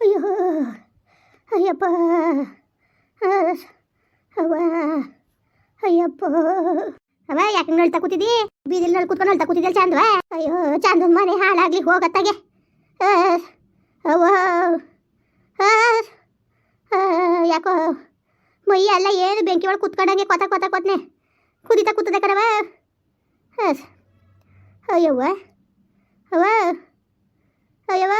ಅಯ್ಯೋ, ಅಯ್ಯಪ್ಪ. ಅವ್ವ. ಅಯ್ಯಪ್ಪ. ಅವ ಯಾಕೆ ನಳ್ತಾ ಕೂತಿದ್ದಿ? ಬೀದಿಲ್ ನಳ್ ಕೂತ್ಕೊಂಡು ನಳ್ತಾ ಕೂತಿದ್ದಲ್ಲ ಚಾಂದ್ವ? ಅಯ್ಯೋ ಚಂದನ್ ಮನೆ ಹಾಳಾಗ್ಲಿ ಹೋಗತ್ತಾಗೆ. ಅವ ಯಾಕೋ. ಮೈ ಎಲ್ಲ ಏನು ಬೆಂಕಿ ಒಳಗೆ ಕುತ್ಕೊಂಡಂಗೆ ಕೊತ ಕೊತ ಕೊತ್ನೆ. ಕುದಿತಾ ಕೂತದೆ ಕಣವ ಅಯ್ಯವ್ವ. ಅವ್ವ. ಅಯ್ಯವ್ವ.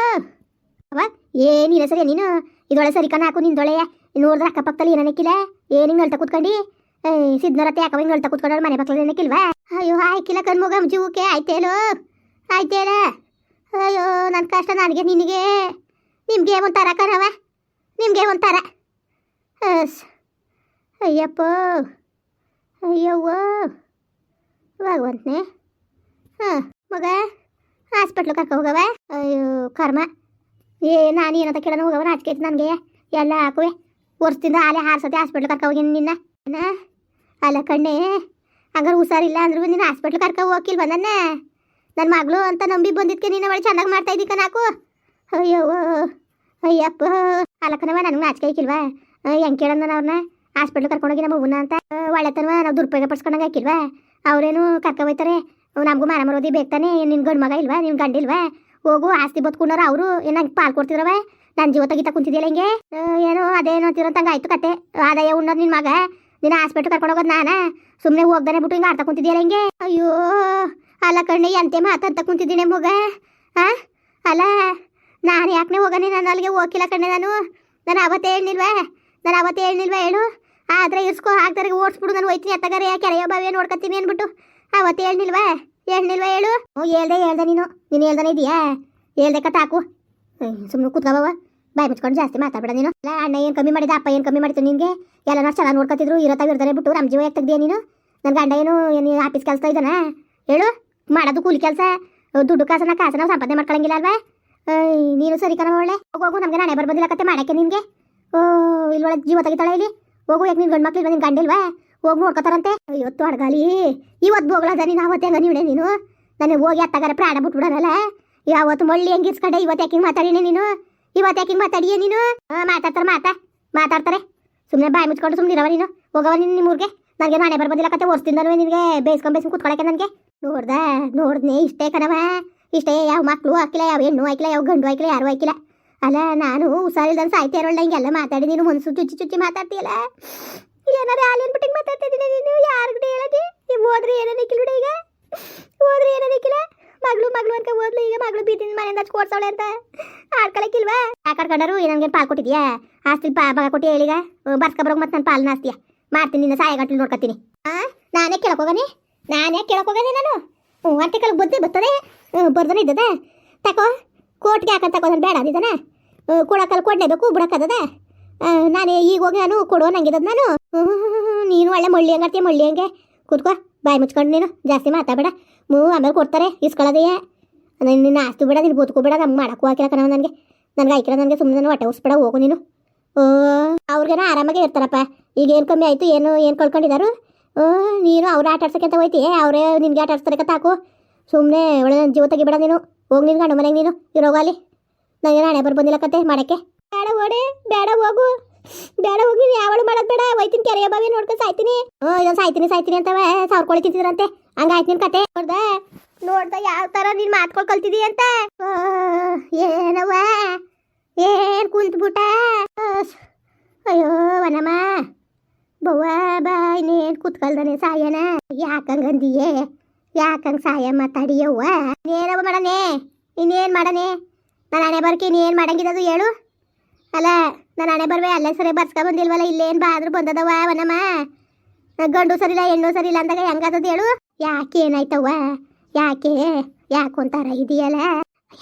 ಅವ? ಏನಿಲ್ಲ ಸರಿ ನೀನು? ಇದೊಳೆ ಸರಿ ಕಣ ಹಾಕು ನಿಂದೊಳೆ ನೋಡಿದ್ರೆ ಅಕ್ಕಪಕ್ಕದಲ್ಲಿ ಏನಕ್ಕಿಲ್ಲ ಏನಿಂಗ್ ನಳ್ತಾ ಕೂತ್ಕೊಂಡು? ಸಿದ್ನರತ್ತೆ ಯಾಕವ ಹಿಂಗೆ ನಳ್ತಾ ಕೂತ್ಕೊಂಡ್ರೆ ಮನೆ ಪಕ್ಕದಲ್ಲಿ ಏನಕ್ಕಿಲ್ವಾ ಅಯ್ಯೋ ಆಯ್ಕಿಲ್ಲ ಕಣ್ಮಗ ಜೀವಕ್ಕೆ. ಆಯ್ತೇಲೋ ಆಯ್ತೇಲ ಅಯ್ಯೋ ನನ್ನ ಕಷ್ಟ ನನಗೆ, ನಿನಗೆ. ನಿಮಗೆ ಒಂಥರ ಕಣವ ನಿಮಗೆ ಒಂಥರ. ಅಯ್ಯಪ್ಪ. ಅಯ್ಯವ್ವ. ಭಗವಂತನೇ. ಹಾಂ, ಮಗ ಹಾಸ್ಪಿಟ್ಲ್ ಕರ್ಕೊ ಹೋಗವ ಅಯ್ಯೋ, ಕರ್ಮ. ಏ, ನಾನು ಏನಂತ ಕೇಳೋಣ ಹೋಗವ ನಾಚಿಕೆ ನನಗೆ. ಎಲ್ಲ ಹಾಕುವೆ. ವರ್ಷದಿಂದ ಆಲೆ ಹಾರ್ಸತಿ ಹಾಸ್ಪಿಟ್ಲ್ ಕರ್ಕ ಹೋಗಿ ನಿನ್ನ? ಅಲ್ಲ ಕಣ್ಣೆ, ಹಂಗಾರೆ ಹುಷಾರಿಲ್ಲ ಅಂದ್ರೂ ನೀನು ಹಾಸ್ಪಿಟ್ಲ್ ಕರ್ಕ ಹೋಗಿಲ್ಲ ಬಂದನ್ನ ನನ್ನ ಮಗಳು ಅಂತ ನಂಬಿ ಬಂದಿದ್ಕೆ ನೀನು ಒಳ್ಳೆ ಚೆನ್ನಾಗಿ ಮಾಡ್ತಾ ಇದ್ದೀಕ ನಾಕು? ಅಯ್ಯೋ, ಅಯ್ಯಪ್ಪ. ಅಲ್ಲಕ್ಕನವ ನನಗೆ ನಾಚಿಕೆ ಐಕಿಲ್ವಾ ಹೆಂಗೆ ಕೇಳೋಣ ನಾನು ಅವ್ರನ್ನ ಹಾಸ್ಪಿಟ್ಲ್ ಕರ್ಕೊಂಡೋಗಿ ನಮ್ಮ ಹೂವನ್ನ ಅಂತ. ಒಳ್ಳೆತನವ, ನಾವು ದುರುಪಯೋಗ ಪಡಿಸ್ಕೊಂಡಂಗೆ ಹಾಕಿಲ್ವಾ ಅವರೇನು ಕರ್ಕ ಹೋಯ್ತಾರೆ. ನಮಗೂ ಮಾನ ಮರೋದಿ ಬೇಕಾನೆ ನಿನ್ನ ಗಂಡು ಮಗ ಇಲ್ವಾ? ನಿನ್ನ ಗಂಡಿಲ್ವಾ ಹೋಗು, ಆಸ್ತಿ ಬತ್ಕೊಂಡವ್ರು ಅವರು. ನಂಗೆ ಪಾಲ್ ಕೊಡ್ತಿದ್ರವ? ನನ್ನ ಜೀವ ತೆಗಿತಾ ಕುಂತಿದ್ಯಲ್ಲ ಹಿಂಗೆ? ಏನೋ ಅದೇನೋ ಅಂತಿರೋಂತಂಗೆ ಆಯ್ತು ಕತೆ. ಆದಾಯ ಉಣ್ಣೋದು ನಿನ್ನ ಮಗ. ನಿನ್ನ ಹಾಸ್ಪಿಟ್ಲ್ ಕರ್ಕೊಂಡು ಹೋಗೋದು ನಾನ. ಸುಮ್ಮನೆ ಹೋಗ್ದಾನೆ ಬಿಟ್ಟು ಹಿಂಗೆ ಆಡ್ತಾ ಕುಂತಿದ್ಯಲ್ಲ ಹಿಂಗೆ? ಅಯ್ಯೋ, ಅಲ್ಲ ಕಣ್ಣೆ ಎಂತೆ ಮಾತಾಡ್ತಾ ಕುಂತಿದ್ದೀನಿ ಮಗ. ಆ? ಅಲ್ಲ, ನಾನು ಯಾಕೆ ಹೋಗನೆ ನಾನು ಅಲ್ಲಿಗೆ ಹೋಗಿಲ್ಲ ಕಣ್ಣೆ ನಾನು? ನಾನು ಅವತ್ತೇ ಹೇಳಿಲ್ವಾ. ನಾನು ಅವತ್ತೇ ಹೇಳಿಲ್ವಾ ಹೇಳು. ಆದರೆ ಇಸ್ಕೋ ಹಾಕ್ತಾರೆ ಓಡಿಸ್ಬಿಡು, ನಾನು ಹೋಯ್ತೀನಿ ಅತ್ತಗಾರೆ. ಕೆರೆಯ ಬಾವಿಯ ನೋಡ್ಕೊತೀನಿ ಅಂದ್ಬಿಟ್ಟು ಅವತ್ತೇ ಹೇಳಿಲ್ವಾ. ಹೇಳಿಲ್ವಾ ಹೇಳು? ಹ್ಞೂ, ಹೇಳ್ದೆ ಹೇಳ್ದೆ ನೀನು. ನೀನು ಹೇಳ್ದಾನೆ ಇದೆಯಾ? ಹೇಳ್ದೆ ಕತ್ತಾಕು ಸುಮ್ಮನೆ ಕೂತ್ಕೋಬವ ಬಾಯ್ ಮುಚ್ಕೊಂಡು ಜಾಸ್ತಿ ಮಾತಾಡ್ಬೇಡ ನೀನು. ಅಲ್ಲ ಅಣ್ಣ ಏನು ಕಮ್ಮಿ ಮಾಡಿದ, ಅಪ್ಪ ಏನು ಕಮ್ಮಿ ಮಾಡಿತ್ತು ನಿನಗೆ? ಎಲ್ಲ ನಾವು ಚೆನ್ನಾಗಿ ನೋಡ್ಕೊತಿದ್ರು ಇರೋತಾವ ಇರ್ತಾರೆ ಬಿಟ್ಟು ನಮ್ಮ ಜೀವ ಯಾಕೆ ನೀನು? ನನ್ನ ಗಂಡ ಏನು ಏನು ಆಫೀಸ್ ಕೆಲಸ ಇದ್ದಾನ ಹೇಳು. ಮಾಡೋದು ಕೂಲಿ ಕೆಲಸ. ದುಡ್ಡು ಕಾಸನ ಕಾಸು ನಾವು ಸಂಪಾದನೆ ಮಾಡ್ಕೊಳಂಗಿಲ್ಲ ಅಲ್ವಾ? ನೀನು ಸರಿ ಕಣ ಒಳ್ಳೆ. ಹೋಗು ಹೋಗು, ನಮಗೆ ನಾನೇ ಬರ್ಬೋದಿಲ್ಲ ಕತೆ ಮಾಡಕ್ಕೆ ನಿನಗೆ. ಓ ಇಲ್ವೊಳಗೆ ಜೀವ ತೆಗಿತಾಳೆ ಇಲ್ಲಿ? ಹೋಗು, ಯಾಕೆ ನಿನ್ನ ಗಂಡು ಮಕ್ಳು ನಿನ್ನ ಗಂಡಿಲ್ವಾ? ಹೋಗಿ ನೋಡ್ಕೊತಾರಂತೆ? ಅಯ್ಯೋ ತೊಡಗಾಲಿ ಇವತ್ತು ಬೋಗಳದ ನೀನು, ಅವತ್ತು ಹೆಂಗ ನೀವೇ ನೀನು? ನನಗೆ ಹೋಗಿ ಅತ್ತಗಾರ ಪ್ರಾಣ ಬಿಟ್ಬಿಡಲ್ಲ ಯಾವತ್ತು ಮಳ್ಳಿ ಹೆಂಗೆ ಇಸ್ಕೊಂಡೆ? ಇವತ್ತು ಯಾಕೆ ಹಿಂಗೆ ಮಾತಾಡಿನೇ ನೀನು? ಇವತ್ತು ಯಾಕೆ ಹಿಂಗೆ ಮಾತಾಡಿಯೇ ನೀನು? ಮಾತಾಡ್ತಾರೆ, ಮಾತಾ. ಮಾತಾಡ್ತಾರೆ. ಸುಮ್ಮನೆ ಬಾಯಿ ಮುಚ್ಕೊಂಡು ಸುಮ್ಮನೆ ಇರವ ನೀನು. ಹೋಗವ ನೀನು ನಿಮ್ಮ ಊರಿಗೆ. ನನಗೆ ನಾಳೆ ಬರ್ಬೋದಿಲ್ಲ ಕತೆ ವರ್ಷದಿಂದನೂ ನಿನಗೆ. ಬೇಯಿಸ್ಕೊಂಡು ಬೇಯಿಸ್ಕೊಂಡು ಕೂತ್ಕೊಳಕ್ಕೆ ನನಗೆ. ನೋಡ್ದ ನೋಡ್ದೆ ಇಷ್ಟೇ ಕಣವ ಇಷ್ಟೇ ಯಾವ ಮಕ್ಕಳು ಹಾಕಿಲ್ಲ, ಯಾವ ಹೆಣ್ಣು ಹಾಕಿಲ್ಲ, ಯಾವ ಗಂಡು ಹಾಕಿಲ್ಲ, ಯಾರು ಹಾಕಿಲ್ಲ. ಅಲ್ಲ, ನಾನು ಹುಷಾರಿಲ್ದಂಗೆ ಸಾಯ್ತಾ ಇರೋಲ್ಲ ಹಿಂಗೆಲ್ಲ ಮಾತಾಡಿ ನೀನು ಮನ್ಸು ಚುಚ್ಚಿ ಚುಚ್ಚಿ ಮಾತಾಡ್ತೀಯಲ್ಲ? ಏನಾರ ಹಾಲಿನ ಬಿಟ್ಟಿಗೆ ಮಾತಾಡ್ತಿದ್ದೀನಿ ನೀನು? ಯಾರಿಗೆ ಹೇಳದಿ? ನೀವು ಹೋದ್ರೆ ಬಿಡ ಈಗ. ಹೋದ್ರೆ ಏನನ್ನಕ್ಕಿಲ್ಲ ಮಗಳು ಮಗಳು ಅಂತ ಓದ್ಲು ಈಗ ಮಗಳು ಬೀದಿನ ಮನೆಯಿಂದ ಹಚ್ಚಿ ಕೊಡ್ಸವಳೆ ಅಂತ ಆಡ್ಕೊಳಕ್ಕಿಲ್ವಾ ಯಾಕಡ್ಕೊಂಡರು ನನಗೆ ಪಾಲ್ ಕೊಟ್ಟಿದ್ಯಾ? ಆಸ್ತಿ ಪಾ ಭಾಗ ಕೊಟ್ಟಿ ಹೇಳಿಗ? ಬರ್ಸ್ಕೊಬ್ರೋಗ ಮತ್ತೆ ನನ್ನ ಪಾಲನ ಆಸ್ತಿಯ. ಮಾಡ್ತೀನಿ, ನಿನ್ನ ಸಹಾಯ ಗಂಟಲು ನೋಡ್ಕೊತೀನಿ. ಆ? ನಾನೇ ಕೇಳಕ್ಕೋಗನೆ ನಾನೇ ಕೇಳಕ್ಕೋಗನೆ ನಾನು? ಹ್ಞೂ ಅಂತ ಕೆಳಗೆ ಬುದ್ಧಿ ಬರ್ತದೆ ಬರ್ದನೆ ಇದ್ದದ? ತಕೋ ಕೋರ್ಟ್ಗೆ ಹಾಕಂತ ತಕೋ, ನಾನು ಬೇಡ ಅಂದಿದ್ದಾನ ಕೊಡಕ್ಕಲ್ಲಿ ಕೊಡಲೇಬೇಕು ಬಿಡಕ್ಕದ ನಾನು ಈಗ ಹೋಗಿ ನಾನು ಕೊಡೋ ನಂಗಿದದ್ ನಾನು. ನೀನು ಒಳ್ಳೆ ಮಳ್ಳಿ ಹಂಗಾರ್ತೀಯ ಮಳ್ಳಿ ಹಂಗೆ. ಕೂತ್ಕೋ, ಬಾಯಿ ಮುಚ್ಕೊಂಡು ನೀನು. ಜಾಸ್ತಿ ಮಾತಾಡಬೇಡ. ಮೂ, ಆಮೇಲೆ ಕೊಡ್ತಾರೆ ಇಸ್ಕೊಳ್ಳೋದೆಯೇ ನಿನ್ನ ಆಸ್ತಿ ಬೇಡ, ನೀನು ಬೂತ್ಕೋ ಬೇಡ, ನಮ್ಗೆ ಮಾಡಕ್ಕೂ ಹಾಕಿಲ್ಲ ಕಣ ನನಗೆ. ನನಗೆ ಆಯ್ಕಿಲ್ಲ ನನಗೆ ಸುಮ್ಮನೆ ನಾನು ಹೊಟ್ಟೆ ಉಸ್ಬೇಡ, ಹೋಗು ನೀನು. ಓ, ಅವ್ರಿಗೇನೋ ಆರಾಮಾಗಿ ಇರ್ತಾರಪ್ಪ. ಈಗ ಏನು ಕಮ್ಮಿ ಆಯಿತು, ಏನು ಏನು ಕಳ್ಕೊಂಡಿದ್ದಾರು ನೀನು ಅವ್ರು ಆಟ ಅಂತ ಹೋಯ್ತಿ? ಅವರೇ ನಿನ್ಗೆ ಆಟ ಆಡ್ಸ್ತಾರೆ ತಾಕು. ಸುಮ್ಮನೆ ಒಳ್ಳೆ ನನ್ನ ಜೀವ ತೆಗಿಬೇಡ ನೀನು. ಹೋಗಿ ನಿನ್ಗೆ ಗಂಡ ಮನೆಗೆ ನೀನು ಇರೋಗಲಿ ನನಗೆ ನಾಳೆ ಬರ್ ಬಂದಿಲ್ಲ ಕತೆ, ಮಾಡಕ್ಕೆ. ಬೇಡ ಓಡೆ ಬೇಡ ಹೋಗು. ಬೇಡ ಹೋಗಿ ಯಾವಳು ಮಾಡೋದು ಬೇಡ. ಒಯ್ತೀನಿ ಕೆರೆಯ ಬಾವಿ ನೋಡ್ಕೊ, ಸಾಯ್ತೀನಿ. ಹ್ಞೂ, ಇದೊಂದು ಸಾಯ್ತೀನಿ ಸಾಯ್ತೀನಿ ಅಂತವ. ಸಾವಿರ ಕೋಳಿ ತಿಂತಿದ್ರಂತೆ. ಹಂಗಾಯ್ತು ನಿನ್ ಕತೆ. ನೋಡ್ದ. ನೋಡ್ದ, ಯಾವ ಥರ ನೀನು ಮಾತ್ಕೊಳ್ ಕಲ್ತಿದಿ ಅಂತ. ಏನವ ಏನ್ ಕುಂತ್ಬಿಟ್ಟ? ಅಯ್ಯೋ, ವನಮ್ಮ. ಬವ್ವ, ಬಾ, ಇನ್ನೇನು ಕುತ್ಕಲ್ದನೆ ಸಾಯನ? ಯಾಕಂಗಂದಿಯೇ ಯಾಕಂಗ್ ಸಾಯ ಮಾತಾಡಿಯವ್ವ ಇನ್ನೇನವ ಮಾಡನೆ? ಇನ್ನೇನು ಮಾಡನೆ? ನಾನು ಹಣೆ ಬರ್ಕೆ, ಇನ್ನೇನು ಮಾಡಂಗಿದದು ಹೇಳು. ಅಲ್ಲ, ನಾನು ಹಣೆ ಬರ್ವೆ, ಅಲ್ಲೇ ಸರಿ ಬರ್ಸ್ಕೊ ಬಂದಿಲ್ವಲ್ಲ ಇಲ್ಲೇನು ಬಾ ಆದ್ರೂ ಬಂದದವ ಅವನಮ್ಮ? ಗಂಡು ಸರಿ ಇಲ್ಲ ಹೆಣ್ಣು ಸರಿ ಇಲ್ಲ ಅಂದಾಗ ಹೆಂಗಾದದ್ ಹೇಳು? ಯಾಕೆ ಏನಾಯ್ತವ್ವ? ಯಾಕೆ? ಯಾಕೆ ಕುಂತಾರ ಇದೆಯಲ್ಲ?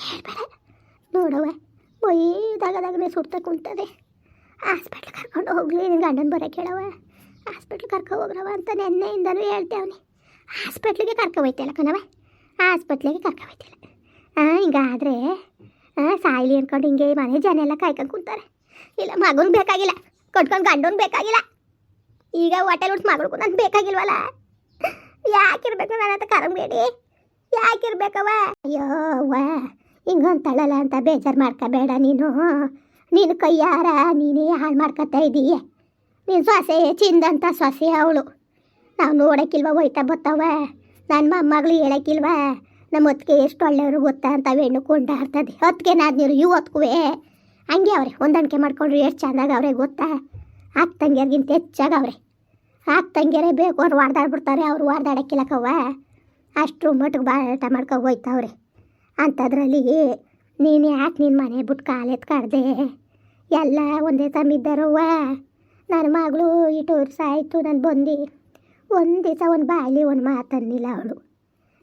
ಹೇಳ್ಬೇಡ. ನೋಡವ್ವ ಮೊಯ್ ದಗದಾಗನೆ ಸುಡ್ತಾ ಕುಂತದೆ. ಹಾಸ್ಪಿಟ್ಲ್ ಕರ್ಕೊಂಡು ಹೋಗ್ಲಿ ನಿನ್ನ ಗಂಡನ ಬರೋಕೆ ಹೇಳವ ಹಾಸ್ಪಿಟ್ಲ್ ಕರ್ಕೊ ಹೋಗ್ರವ ಅಂತ ನೆನ್ನೆಯಿಂದನೂ ಹೇಳ್ತೇವನಿ ಹಾಸ್ಪಿಟ್ಲಿಗೆ ಕರ್ಕೊ ಹೋಯ್ತಲ್ಲ ಕಣವ ಹಾಸ್ಪಿಟ್ಲಿಗೆ ಕರ್ಕೊ ಹೋಯ್ತಿಲ್ಲ. ಹಾಂ ಹಿಂಗಾದ್ರೆ ಸಾಯ್ಲಿ ಅನ್ಕೊಂಡು ಹಿಂಗೆ ಮನೆ ಜನ ಎಲ್ಲ ಕಾಯ್ಕೊಂಡು ಕುಂತಾರೆ. ಇಲ್ಲ ಮಗನ್ ಬೇಕಾಗಿಲ್ಲ. ಕೊಟ್ಕೊಂಡು ಗಂಡನ್ ಬೇಕಾಗಿಲ್ಲ. ಈಗ ಹೋಟೆಲ್ ಉಡ್ಸ್ ಮಗಳು ನನ್ಗೆ ಬೇಕಾಗಿಲ್ವಲ್ಲ ಯಾಕಿರ್ಬೇಕು ನನ್ನ ಹತ್ರ ಕರಂಬೇಡಿ ಯಾಕಿರ್ಬೇಕವ ಅಯ್ಯೋ, ಅವ್ವ. ಹಿಂಗಂತಳಲ್ಲ ಅಂತ ಬೇಜಾರು ಮಾಡ್ಕೋಬೇಡ ನೀನು. ನೀನು ಕೈಯಾರ ನೀನೇ ಹಾಳು ಮಾಡ್ಕೊತಾ ಇದೀಯ. ನೀನು ಸೊಸೆ ಚಿಂದಂತ ಸೊಸೆ ಅವಳು. ನಾವು ನೋಡೋಕ್ಕಿಲ್ವ, ಹೋಯ್ತಾ ಬತ್ತವ ನನ್ನ ಮೊಮ್ಮಗಳು ಹೇಳಕ್ಕಿಲ್ವ? ನಮ್ಮ ಹೊತ್ತಿಗೆ ಎಷ್ಟು ಒಳ್ಳೆಯವರು ಗೊತ್ತಾ ಅಂತ ಹೆಣ್ಣು ಕೊಂಡಾಡ್ತದೆ ಹೊತ್ತಿಗೆ ನಾದ್ನೀರು ಇವು ಹೊತ್ಕುವೆ. ಹಂಗೆ ಅವ್ರೆ, ಹೊಂದಾಣಿಕೆ ಮಾಡ್ಕೊಂಡ್ರು ಎಷ್ಟು ಚೆಂದಾಗ ಅವ್ರೆ ಗೊತ್ತಾ? ಹಾಕ್ ತಂಗಿಯರ್ಗಿಂತ ಹೆಚ್ಚಾಗ ಅವ್ರೆ. ಹಾಕ್ ತಂಗಿಯರೇ ಬೇಕು ಅವ್ರು ವಾಡ್ದಾಡ್ಬಿಡ್ತಾರೆ ಅವ್ರು ವಾಡ್ದಾಡಕ್ಕಿಲ್ಲಕವ್ವ ಅಷ್ಟು ಮಟ್ಟಿಗೆ ಬಾಟ ಮಾಡ್ಕೊಂಡು ಹೋಯ್ತಾವ್ರೆ. ಅಂಥದ್ರಲ್ಲಿ ನೀನು ಯಾಕೆ ನಿನ್ನ ಮನೆ ಬಿಟ್ಟು ಕಾಲೆತ್ ಕಡ್ದೆ. ಎಲ್ಲ ಒಂದೇ ತಮ್ಮಿದ್ದಾರವ್ವ. ನನ್ನ ಮಗಳು ಇಟ್ಟು ವರ್ಷ ಆಯಿತು, ನಾನು ಬಂದು. ಒಂದು ದಿವಸ ಒಂದು ಬಾಯಲ್ಲಿ ಒಂದು ಮಾತನ್ನಿಲ್ಲ ಅವಳು.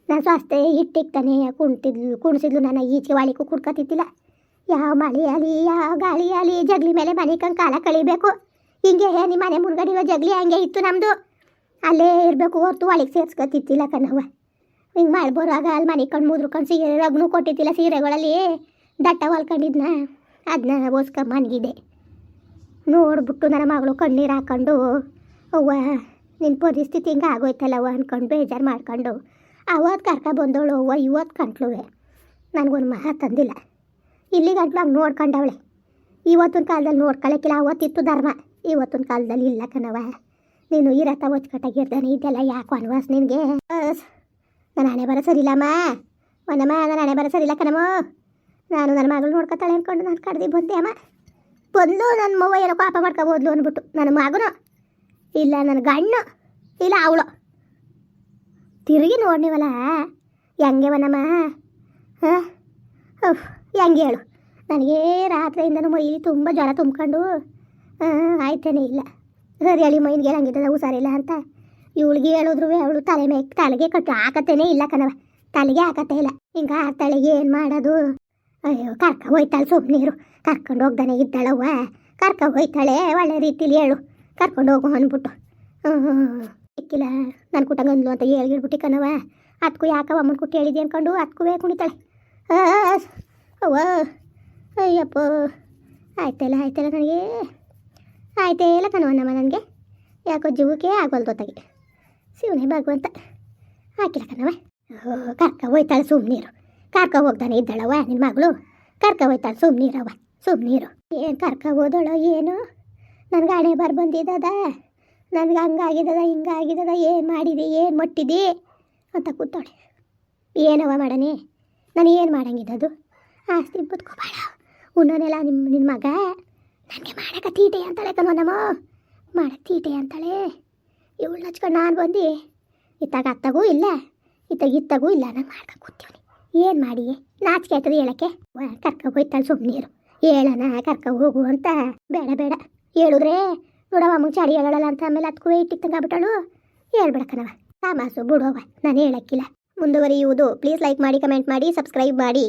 ನಾನು ಸ್ವಾಸ್ಥ್ಯ ಇಟ್ಟಿಗ್ತಾನೆ ಕುಣ್ತಿದ್ಲು, ಕುಣಿಸಿದ್ಲು ನನ್ನ ಈಚೆ ವಾಳಿಕೂ ಕುಡ್ಕೊತಿದ್ದಿಲ್ಲ ಯಾವ ಮಳೆ ಅಲಿ ಯಾವ ಗಾಳಿ ಅಲಿ ಜಗ್ಲಿ ಮೇಲೆ ಮನೆ ಕಾಲ ಕಳಿಬೇಕು. ಹಿಂಗೆ ನಿಮ್ಮ ಮನೆ ಮುನ್ಗಡೆ ಜಗ್ಲಿ ಹಂಗೆ ಇತ್ತು ನಮ್ಮದು ಅಲ್ಲೇ ಇರಬೇಕು ಹೊರ್ತು ಒಳಗೆ ಸೇರ್ಸ್ಕೊತಿದ್ದಿಲ್ಲ ಕಣವ ಹಿಂಗೆ ಮಾಡಿ ಬರುವಾಗ ಅಲ್ಲಿ ಮನೆ ಕಂಡು ಮುದ್ರಕೊಂಡು ಸೀರೆ, ರಗ್ನು ಕೊಟ್ಟಿದ್ದಿಲ್ಲ ಸೀರೆಗಳಲ್ಲಿ. ದಟ್ಟ ಹೊಲ್ಕೊಂಡಿದ್ನ ಅದನ್ನ ಓಸ್ಕ ಮನ್ಗಿದೆ. ನೋಡ್ಬಿಟ್ಟು ನನ್ನ ಮಗಳು ಕಣ್ಣೀರು ಹಾಕೊಂಡು, ಅವ್ವ ನಿನ್ನ ಪರಿಸ್ಥಿತಿ ಹಿಂಗೆ ಆಗೋಯ್ತಲ್ಲವ್ವ ಅಂದ್ಕೊಂಡು ಬೇಜಾರು ಮಾಡ್ಕೊಂಡು ಅವತ್ತು ಕರ್ಕ ಬಂದವಳು ಅವ್ವ ಇವತ್ತು ಕಂಟ್ಲುವೆ. ನನಗೊಂದು ಮಹ ತಂದಿಲ್ಲ. ಇಲ್ಲಿ ಗಂಟ್ಲು ಹಂಗೆ ನೋಡ್ಕೊಂಡವಳೆ. ಇವತ್ತಿನ ಕಾಲದಲ್ಲಿ ನೋಡ್ಕೊಳಕ್ಕಿಲ್ಲ ಅವತ್ತಿತ್ತು ಧರ್ಮ. ಇವತ್ತಿನ ಕಾಲದಲ್ಲಿ ಇಲ್ಲ ಕಣವ ನೀನು ಇರತ್ತ ಒಚ್ಕಟ್ಟಾಗಿರ್ತಾನೆ ಇದೆಲ್ಲ ಯಾಕೋ ಅನ್ವಾಸ್ ನಿನಗೆ? ನನ್ನ ಹಣೆ ಬರ ಸರಿಲ್ಲಮ್ಮ ಒಂದಮ್ಮ ನನ್ನ ಹಣೆ ಬರ ಸರಿಲ್ಲ ಕಣಮ್ಮ. ನಾನು ನನ್ನ ಮಗಳು ನೋಡ್ಕೊತಾಳೆ ಅಂದ್ಕೊಂಡು ನಾನು ಕಡ್ದು ಬಂದೆ ಅಮ್ಮ. ಬಂದು ನನ್ನ ಮವ್ವ ಏನೋ ಪಾಪ ಮಾಡ್ಕೊಬೋದ್ಲು ಅಂದ್ಬಿಟ್ಟು ನನ್ನ ಮಗನು. ಇಲ್ಲ ನನ್ನ ಗಂಡು ಇಲ್ಲ ಅವಳು. ತಿರುಗಿ ನೋಡ್ನಿವಲ್ಲ ಹೆಂಗೆ ವನಮ್ಮ ಹಾಂ? ಹೆಂಗೆ ಹೇಳು. ನನಗೆ ರಾತ್ರಿಯಿಂದನೂ ಮೈಲಿ ತುಂಬ ಜ್ವರ ತುಂಬ್ಕೊಂಡು, ಹಾಂ, ಆಯ್ತೇನೆ ಇಲ್ಲ. ಸರಿ ಹೇಳಿ ಮೈನ್ಗೆ ಹಂಗಿದ್ದದ ಹುಷಾರಿಲ್ಲ ಅಂತ. ಇವಳಿಗೆ ಹೇಳಿದ್ರು ಅವಳು ತಲೆ ಮೇ, ತಲೆಗೆ ಕಟ್ಟು ಹಾಕತ್ತೇನೆ ಇಲ್ಲ ಕಣವ ತಲೆಗೆ ಹಾಕತ್ತೇ ಇಲ್ಲ. ಹಿಂಗೆ ತಳಿಗೆ ಏನು ಮಾಡೋದು? ಅಯ್ಯೋ, ಕರ್ಕ ಹೋಯ್ತಾಳೆ ನೀರು ಕರ್ಕೊಂಡು ಹೋಗ್ದಾನೆ ಇದ್ದಾಳವ್ವ. ಕರ್ಕ ಹೋಯ್ತಾಳೆ, ಒಳ್ಳೆ ರೀತಿಲಿ ಹೇಳು. ಕರ್ಕೊಂಡು ಹೋಗು ಅಂದ್ಬಿಟ್ಟು. ಹ್ಞೂ ಸಿಕ್ಕಿಲ್ಲ. ನಾನು ಕುಟಂಗಂದ್ಲು ಅಂತ ಹೇಳ್ಬಿಟ್ಟು ಕಣವ ಅದಕ್ಕೂ ಯಾಕವ ಅಮ್ಮನ ಕುಟ್ಟಿ ಹೇಳಿದೆ ಅಂದ್ಕೊಂಡು ಅದಕ್ಕೂ ಕುಣಿತಾಳೆ. ಅವ್ವ. ಅಯ್ಯಪ್ಪ. ಆಯ್ತಲ್ಲ ಆಯ್ತಲ್ಲ ನನಗೆ. ಆಯ್ತೇ ಇಲ್ಲ ಕಣವ ನನಗೆ. ಯಾಕೋ ಜೀವಕ್ಕೆ ಆಗೋಲ್ದೊತ್ತಾಗಿ ಶಿವನೇ ಭಗವಂತ. ಹಾಕಿಲ್ಲ ಕಣವ ಕರ್ಕ ಹೋಯ್ತಾಳೆ ಸುಮ್ಮನೀರು ಕರ್ಕ ಹೋಗ್ತಾನೆ ಇದ್ದಾಳವ ನಿನ್ನ ಮಗಳು. ಕರ್ಕ ಹೋಯ್ತಾಳೆ ಸುಮ್ಮನೀರವ ಸುಮ್ಮನೀರು ಏನು ಕರ್ಕ ಹೋದಳೋ ಏನು. ನನಗೆ ಹಣೆ ಬರ್ ಬಂದಿದ್ದದ ನನಗೆ ಹಂಗಾಗಿದ್ದದ ಹಿಂಗಾಗಿದ್ದದ ಏನು ಮಾಡಿದೆ, ಏನು ಮಟ್ಟಿದೆ ಅಂತ ಕೂತಾಳೆ. ಏನವ ಮಾಡನೆ ನಾನು ಏನು ಮಾಡಂಗಿದ್ದದು ಆಸ್ತಿ ಬದುಕೋಬೇಡ ಉನ್ನೋನೆಲ್ಲ ನಿಮ್ಮ ನಿನ್ನ ಮಗ? ನನಗೆ ಮಾಡಕ್ಕೆ ತೀಟೆ ಅಂತಾಳೆ ಕಣೋ ನಮ್ಮ. ಮಾಡಕ್ಕೆ ತೀಟೆ ಅಂತಾಳೆ. ಇವಳು ನಚ್ಕೊಂಡು ನಾನು ಬಂದು. ಇತ್ತಾಗ ಅತ್ತಗೂ ಇಲ್ಲ. ಇತ್ತಾಗ ಇತ್ತಾಗೂ ಇಲ್ಲ. ನಾನು ಮಾಡ್ಕ ಕೂತೀವಿ ಏನು ಮಾಡಿ ನಾಚಿಕೆ ಆಯ್ತದೆ ಹೇಳಕ್ಕೆ? ಕರ್ಕ ಹೋಯ್ತಾಳೆ ಸುಮ್ಮನೀರು ಹೇಳೋಣ ಕರ್ಕ ಹೋಗು ಅಂತ. ಬೇಡ ಬೇಡ. ಹೇಳಿದ್ರೆ ನೋಡವ ಮುಂಚೆ ಅಡಿ ಹೇಳಲ್ಲ ಅಂತ ಆಮೇಲೆ ಅದಕ್ಕೂ ಇಟ್ಟಿಗೆ ತಂಗಾಬಿಟ್ಟಳು ಹೇಳ್ಬಿಡಕ್ಕನವ ತಾಮಾಸು ಬಿಡೋವ ನಾನು ಹೇಳಕ್ಕಿಲ್ಲ. ಮುಂದುವರಿಯುವುದು. ಪ್ಲೀಸ್ ಲೈಕ್ ಮಾಡಿ ಕಮೆಂಟ್ ಮಾಡಿ ಸಬ್ಸ್ಕ್ರೈಬ್ ಮಾಡಿ.